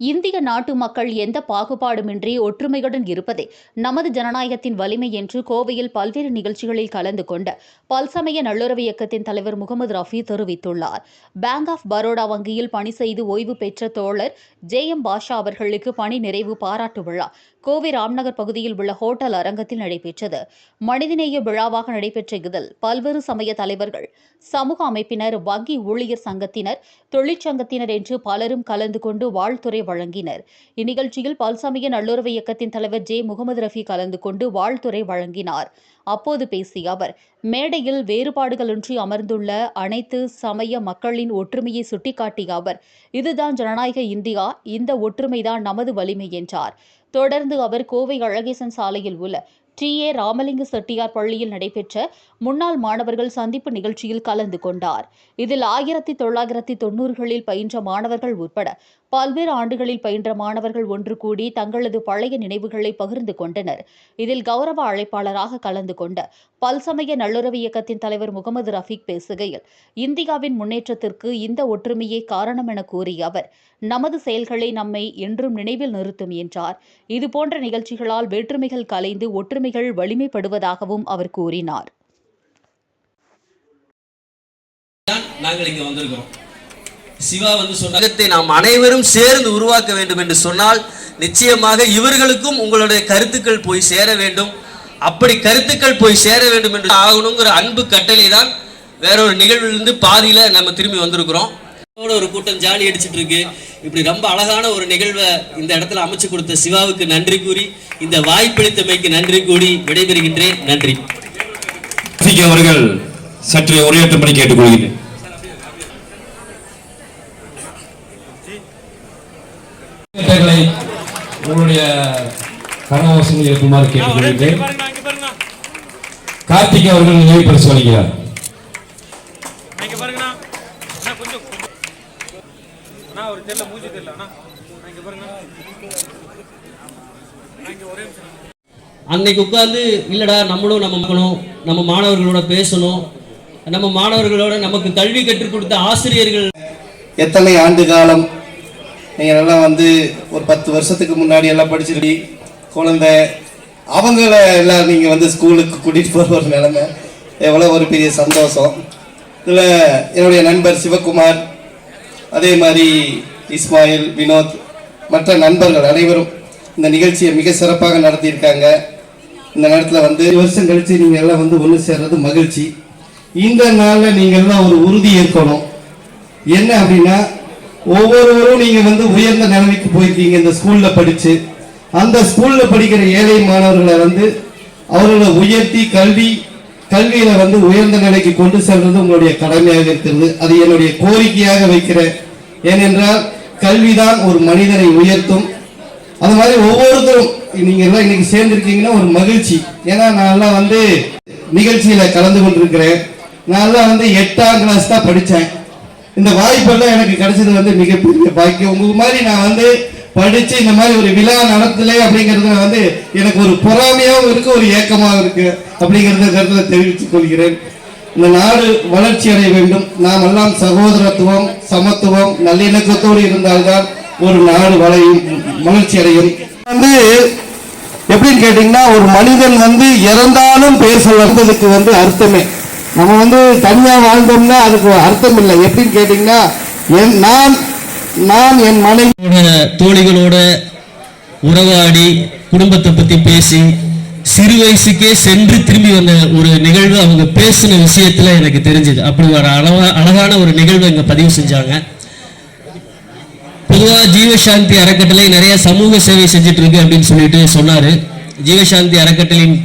இந்திய நாட்டு மக்கள் எந்த பாகுபாடுமின்றி ஒற்றுமையுடன் இருப்பதே நமது ஜனநாயகத்தின் வலிமை என்று கோவையில் பல்வேறு நிகழ்ச்சிகளில் கலந்து கொண்ட பல்சமய நல்லுறவு இயக்கத்தின் தலைவர் முகமது ரஃபி தெரிவித்துள்ளார். பேங்க் ஆஃப் பரோடா வங்கியில் பணி செய்து ஓய்வு பெற்ற தோழர் ஜே எம் பாஷா அவர்களுக்கு பணி நிறைவு பாராட்டு விழா கோவை ராம்நகர் பகுதியில் உள்ள ஹோட்டல் அரங்கத்தில் நடைபெற்றது. மனிதநேய விழாவாக நடைபெற்ற இதில் பல்வேறு சமய தலைவர்கள் சமூக அமைப்பினர் வங்கி ஊழியர் சங்கத்தினர் தொழிற்சங்கத்தினர் என்று பலரும் கலந்து கொண்டு வாழ்த்துறை வழங்கினர். இந்நிகழ்ச்சியில் பால்சாமிய நல்லுறவு இயக்கத்தின் தலைவர் ஜே. முகமது ரஃபி கலந்து கொண்டு வாழ்த்துறை வழங்கினார். அப்போது பேசிய அவர் மேடையில் வேறுபாடுகளின்றி அமர்ந்துள்ள அனைத்து சமய மக்களின் ஒற்றுமையை சுட்டிக்காட்டிய அவர் இதுதான் ஜனநாயக இந்தியா இந்த ஒற்றுமைதான் நமது வலிமை என்றார். தொடர்ந்து அவர் கோவை அழகேசன் சாலையில் உள்ள டி ஏ ராமலிங்க செட்டியார் பள்ளியில் நடைபெற்ற முன்னாள் மாணவர்கள் சந்திப்பு நிகழ்ச்சியில் கலந்து கொண்டார். இதில் ஆயிரத்தி தொள்ளாயிரத்தி தொன்னூறுகளில் பயின்ற மாணவர்கள் உட்பட பல்வேறு ஆண்டுகளில் பயின்ற மாணவர்கள் ஒன்று கூடி தங்களது பழைய நினைவுகளை பகிர்ந்து கொண்டனர். இதில் கௌரவ அழைப்பாளராக கலந்து கொண்ட பல்சமய நல்லுறவு இயக்கத்தின் தலைவர் முகமது ரஃபீக் பேசுகையில் இந்தியாவின் முன்னேற்றத்திற்கு இந்த ஒற்றுமையே காரணம் என கூறிய அவர் நமது செயல்களை நம்மை என்றும் நினைவில் நிறுத்தும் என்றார். இதுபோன்ற நிகழ்ச்சிகளால் வேற்றுமைகள் கலைந்து ஒற்றுமை ஒற்றுமைகள் வலிமைப்படுவதாகவும் அவர் கூறினார். நாங்கள் இங்க வந்திருக்கிறோம். சிவா வந்து சொன்னகத்தை நாம் அனைவரும் சேர்ந்து உருவாக்க வேண்டும் என்று சொன்னால் நிச்சயமாக இவர்களுக்கும் உங்களுடைய கருத்துக்கள் போய் சேர வேண்டும். அப்படி கருத்துக்கள் போய் சேர வேண்டும் என்று ஆகணுங்கிற அன்பு கட்டளை தான் வேற ஒரு நிகழ்விலிருந்து பாதியில நம்ம திரும்பி வந்திருக்கிறோம். ஒரு கூட்டம் ஜாலி அடிச்சிட்டு இருக்கு. இப்படி ரொம்ப அழகான ஒரு நிகழ்வை இந்த இடத்துல அமைச்சு கொடுத்த சிவாவுக்கு நன்றி கூறி இந்த வாய்ப்பளித்தமைக்கு நன்றி கூறி விடைபெறுகின்றேன். நன்றி. கார்த்திக் அவர்கள் சற்று உரையாற்றும்படி கேட்டுக்கொள்கிறேன். கேட்டங்களை உங்களுடைய கனவாசங்கள் இருக்குமாறு கேட்டுக்கொள்கிறேன். கார்த்திக் அவர்கள் நினைவு பரிசு வழங்குகிறார் ஒரு தெரியல மூஞ்சி தெரியல அண்ணா. அண்ணா, இங்க பாருங்க. அன்னைக்கு உட்காந்து இல்லடா நம்மளும் நம்ம மக்களும் நம்ம மாணவர்களோட பேசணும். நம்ம மாணவர்களோட நமக்கு கல்வி கற்றுக் கொடுத்த ஆசிரியர்கள். எத்தனை ஆண்டு காலம் நீங்கள் எல்லாம் வந்து ஒரு பத்து வருஷத்துக்கு முன்னாடி எல்லாம் படிச்சிருக்கி? குழந்தை அவங்கள எல்லாம் நீங்கள் வந்து ஸ்கூலுக்கு கூட்டிகிட்டு போகிற ஒரு நிலைமை. எவ்வளோ ஒரு பெரிய சந்தோஷம். இதில் என்னுடைய நண்பர் சிவகுமார் அதே மாதிரி இஸ்மாயில் வினோத் மற்ற நண்பர்கள் அனைவரும் இந்த நிகழ்ச்சியை மிக சிறப்பாக நடத்தியிருக்காங்க. இந்த நேரத்தில் வந்து வருஷம் கழித்து நீங்கள் எல்லாம் வந்து ஒன்று சேர்றது மகிழ்ச்சி. இந்த நாளில் நீங்கள் எல்லாம் ஒரு உறுதி ஏற்கணும். என்ன அப்படின்னா ஒவ்வொருவரும் நீங்கள் வந்து உயர்ந்த நிலைமைக்கு போயிருக்கீங்க. இந்த ஸ்கூலில் படித்து அந்த ஸ்கூலில் படிக்கிற ஏழை மாணவர்களை வந்து அவர்களை உயர்த்தி கல்வி கல்வியில வந்து உயர்ந்த நிலைக்கு கொண்டு செல்றது உங்களுடைய கடமையாக இருக்கிறது. அது என்னுடைய கோரிக்கையாக வைக்கிறேன். ஏனென்றால் கல்விதான் ஒரு மனிதனை உயர்த்தும். அது மாதிரி ஒவ்வொருத்தரும் நீங்க எல்லாம் இன்னைக்கு சேர்ந்திருக்கீங்கன்னா ஒரு மகிழ்ச்சி. ஏன்னா நான் எல்லாம் வந்து நிகழ்ச்சியில கலந்து கொண்டிருக்கிறேன். நான் எல்லாம் வந்து எட்டாம் கிளாஸ் தான் படித்தேன் இந்த வாய்ப்பெல்லாம் எனக்கு கிடைச்சது வந்து மிகப்பெரிய பாக்கியம். உங்க மாதிரி நான் வந்து படிச்சு இந்த மாதிரி ஒரு விழா நடத்தலை அப்படிங்கிறது வந்து எனக்கு ஒரு பொறாமையாகவும் இருக்கு ஒரு ஏக்கமாகவும் இருக்கு அப்படிங்கிறத கருத்துல தெரிவித்துக் கொள்கிறேன். இந்த நாடு வளர்ச்சி அடைய வேண்டும். நாம் எல்லாம் சகோதரத்துவம் சமத்துவம் நல்லிணக்கத்தோடு இருந்தால்தான் ஒரு நாடு வளையும் மகிழ்ச்சி அடையும். வந்து எப்படின்னு கேட்டீங்கன்னா ஒரு மனிதன் வந்து இறந்தாலும் பேர் வந்ததுக்கு வந்து அர்த்தமே. நம்ம வந்து தனியாக வாழ்ந்தோம்னா அதுக்கு அர்த்தம் இல்லை எப்படின்னு கேட்டீங்கன்னா என் நான் நான் என் மனைவி தோழிகளோட உறவாடி குடும்பத்தை பற்றி பேசி சிறு வயசுக்கே சென்று திரும்பி வந்த ஒரு நிகழ்வு அவங்க பேசின விஷயத்தில் எனக்கு தெரிஞ்சது. அப்படி ஒரு அழகா அழகான ஒரு நிகழ்வு இங்கே பதிவு செஞ்சாங்க. பொதுவா ஜீவசாந்தி அறக்கட்டளை நிறைய சமூக சேவை செஞ்சுட்டு இருக்கு அப்படின்னு சொல்லிட்டு சொன்னாரு. ஜீவசாந்தி அறக்கட்டளையின்